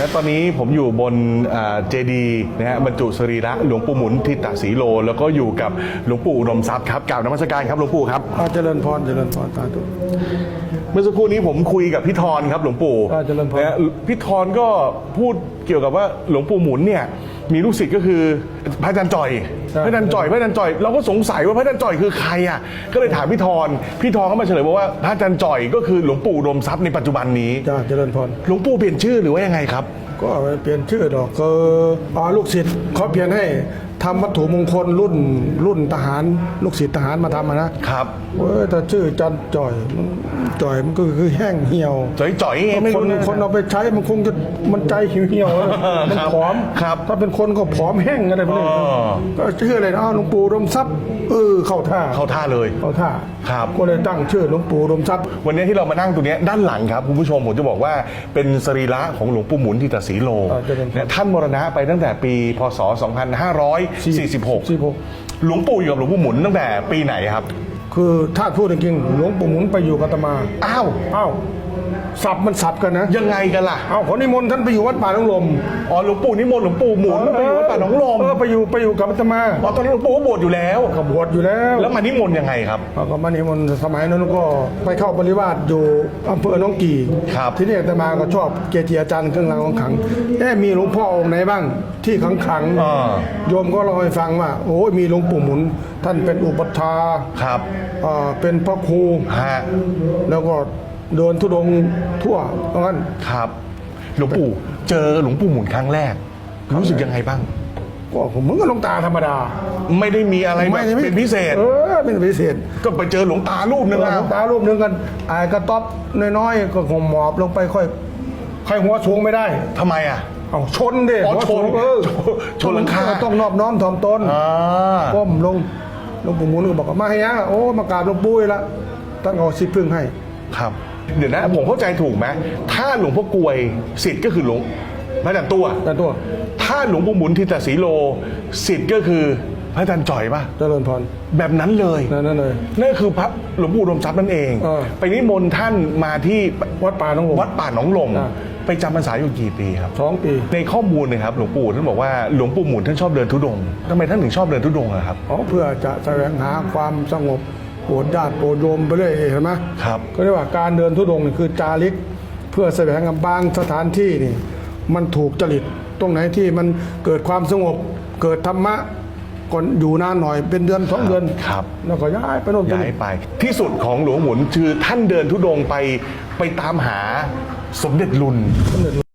และตอนนี้ผมอยู่บนเจดีนะฮะบรรจุสรีระหลวงปู่หมุนทิตสีโล แล้วก็อยู่กับหลวงปู่อุดมทรัพย์ครับกล่าวนมัสการครับหลวงปู่ครับอาเจริญพรเจริญพรสาธุเมื่อสักครู่นี้ผมคุยกับพี่ธรครับหลวงปู่อ่าเจริญพรนะฮะพี่ธรก็พูดเกี่ยวกับว่าหลวงปู่หมุนเนี่ย มีลูกศิษย์ก็คือพระอาจารย์จ่อย พระอาจารย์จ่อย พระอาจารย์จ่อย เราก็สงสัยว่าพระอาจารย์จ่อยคือใครอะ ก็เลยถามพี่ธรพี่ธรเขามาเฉลยบอกว่าพระอาจารย์จ่อยก็คือหลวงปู่อุดมทรัพย์ในปัจจุบันนี้จ้าเจริญพร หลวงปู่เปลี่ยนชื่อหรือว่ายังไงครับ ก็ไม่เปลี่ยนชื่อดอกก็อาลูกศิษย์เขาเปลี่ยนให้ทำวัตถุมงคลรุ่นรุ่นทหาร ลูกศิษย์ทหารมาทำอะนะครับเว้ยแต่ชื่อจันจ่อยมันจ่อยมันก็คือแห้งเหี่ยวจ่อยจ่อยๆไงไม่คนรู้ะคนเอาไปใช้มันคงจะมันใจเหี่ยวเหี่ยวๆนะมันครับผอมครับ ถ้าเป็นคนก็ผอมแห้งอะไรพวกนี้อ๋อ ก็ชื่ออะไรนะอ้าวหลวงปู่รมทรัพย์เออเข้าท่าเข้าท่าเลย เข้าท่าครับ ก็เลยตั้งชื่อหลวงปู่รมทรัพย์ วันนี้ที่เรามานั่งตรงเนี้ยด้านหลังครับคุณผู้ชมผมจะบอกว่าเป็นสรีระของหลวงปู่หมุนทิตสีโลอ่าเจริญพร เนี่ยท่านมรณะไปตั้งแต่ปี พศ2546 46หลวงปู่อยู่กับหลวงปู่หมุนตั้งแต่ปีไหนครับ คือถ้าพูดจริงๆหลวงปู่หมุนไปอยู่กับอาตมาอ้าว อ้าวสับมันสับกันนะ ยังไงกันล่ะ เอาขอนิมนต์ท่านไปอยู่วัดป่าหนองลมอ๋อหลวงปู่นิมนต์หลวงปู่หมุนไปอยู่วัดป่าหนองลมเออไปอยู่ไปอยู่กับอาตมาอ๋อตอนนั้นหลวงปู่ก็บวชอยู่แล้วก็บวชอยู่แล้ว แล้วมานิมนต์ยังไงครับเอาก็มานิมนต์สมัยนั้นก็ไปเข้าปริวาสอยู่อำเภอหน้องกี่ครับที่นี่อาตมาก็ชอบเกจิอาจารย์เครื่องรางของขลังเอ๊ะมีหลวงพ่อองค์ไหนบ้างที่ขังขังๆอ่าโยมก็เล่าให้ฟังว่าโอ้ยมีหลวงปู่หมุน ท่านเป็นอุปัชฌาย์ครับอ่าเป็นพระครูฮะแล้วก็ เดินทุดงค์ทั่วเพราะงั้น ครับ หลวงปู่เจอหลวงปู่หมุนครั้งแรก รู้สึกยังไงบ้าง ก็ผมมึงก็หลวงตาธรรมดา ไม่ได้มีอะไรแบบด้เป็นพิเศษ เออเป็นพิเศษ ก็ไปเจอหลวงตารูปหนึงหลอะวงตารูปหนึงกันอายกระต๊อบน้อยๆก็คงหมอบลงไปค่อยค่อยหัวสูงไม่ได้ทำไมอะเอาชนดิอ๋อหัวสูงชนเออชนหลังคาต้องนอบน้อมถ่อมตนอ่าก้มลงหลวงปู่หมุนก็บอกว่ามาให้ยังโอ้มากราบหลวงปู่อีกละตั้งเอาสิพึ่งให้ครับ เดี๋ยวนะ ผมเข้าใจถูกไหมถ้าหลวงพ่อกลวยสิทธิ์ก็คือหลวงพระอาจารย์ตัว แต่ตัวถ้าหลวงปู่หมุนทิตสีโลสิทธิ์ก็คือพระอาจารย์จ่อยป่ะ เจริญพรแบบนั้นเลย นั่นนั่นเลย นั่นคือพระหลวงปู่อุดมทรัพย์นั่นเอง เออ ไปนิมนต์ท่านมาที่วัดป่าหน้องหลวงวัดป่าหนองลม อ่าไปจำพรรษาอยู่กี่ปีครับ สองปี ในข้อมูลนะครับหลวงปู่ท่านบอกว่าหลวงปู่หมุนท่านชอบเดินทุดงค์ทำไมท่านถึงชอบเดินทุดงค์อะครับ อ๋อเพื่อจะแสวงหาความสงบโปรดญาติโปรดโยมไปเรื่อยเห็นไหมครับ ก็เรียกว่าการเดินทุดงค์นี่คือจาริก เพื่อแสวงหาบางสถานที่นี่ มันถูกจริตตรงไหนที่มันเกิดความสงบ เกิดธรรมะก่อนอยู่นานหน่อยเป็นเดือนสองเดือนครับแล้วก็ย้ายไปโน่นไปย้ายนี่ไป ที่สุดของหลวงหมุนคือท่านเดินทุดงค์ไปไปตามหาสมเด็จลุนสำเร็จ